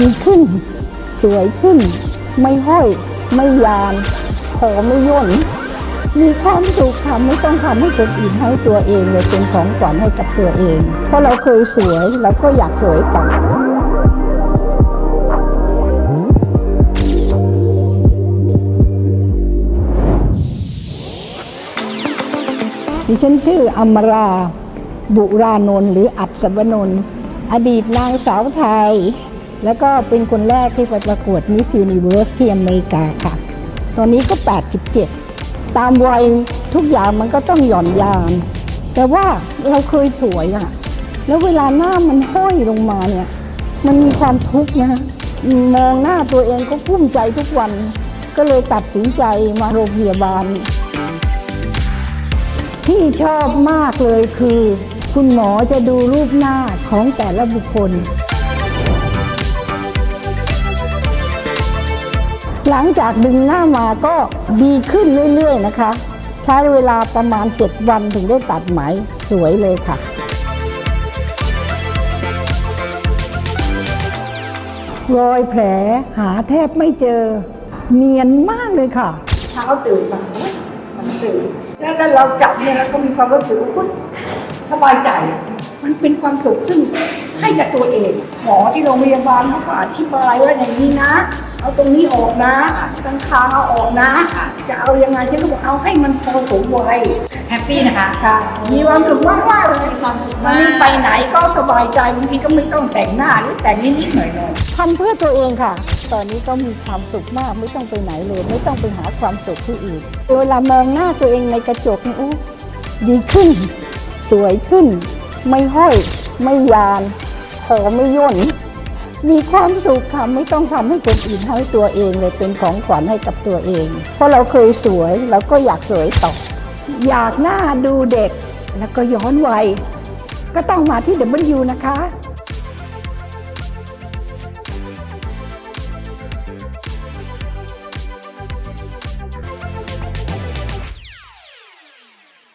ดีขึ้น สวยขึ้น ไม่ห้อย ไม่ยานขอไม่ย่น มีความสุขค่ะไม่ต้องทำให้คนอื่นให้ตัวเองเลยเป็นของขวัญให้กับตัวเอง เพราะเราเคยสวยเราก็อยากสวยต่อดิฉันชื่ออมรา บุรานนท์หรืออัศวนนท์อดีตนางสาวไทย แล้วก็เป็นคนแรกที่ไปประกวดมิส s u นิเวิร์สที่อเมริกาค่ะ ตอนนี้ก็ 87 ตามวัยทุกอย่างมันก็ต้องหย่อนยาน แต่ว่าเราเคยสวยอะแล้วเวลาหน้ามันห้อยลงมาเนี่ย มันมีความทุกข์นะมองหน้าตัวเองก็กุ้มใจทุกวัน ก็เลยตัดสินใจมาโรงพยาบาล ที่ชอบมากเลยคือ คุณหมอจะดูรูปหน้าของแต่ละบุคคล หลังจากดึงหน้ามาก็ดีขึ้นเรื่อยๆนะคะ ใช้เวลาประมาณ 7 วันถึงได้ตัดไหมสวยเลยค่ะ รอยแผลหาแทบไม่เจอ เนียนมากเลยค่ะ เช้าตื่นมามันตื่นแล้วเราจับเนี่ยเราก็มีความรู้สึกว่าสบายใจ มันเป็นความสุขซึ่งให้กับตัวเอง หมอที่โรงพยาบาลเขาก็อธิบายว่าอย่างนี้นะ เอาตรงนี้ออกนะกางคางเอาออกนะ จะเอายังไงฉันก็บอกเอาให้มันพอสมวัยแฮปปี้นะคะค่ะมีความสุขมากมากๆเลยมีความสุขวัมานนี้กไปไหนก็สบายใจบางทีก็ไม่ต้องแต่งหน้าหรือแต่งนิดๆหน่อยๆทำเพื่อตัวเองค่ะ ตอนนี้ก็มีความสุขมากไม่ต้องไปไหนเลย ไม่ต้องไปหาความสุขที่อื่นเวลามองหน้าตัวเองในกระจกนี่อู้ดีขึ้น สวยขึ้น ไม่ห้อยไม่ยานขอไม่ย่น มีความสุขค่ะไม่ต้องทำให้คนอื่นให้ตัวเองเลยเป็นของขวัญให้กับตัวเอง เพราะเราเคยสวยเราก็อยากสวยต่อ อยากหน้าดูเด็กแล้วก็ย้อนวัยก็ต้องมาที่ W นะคะ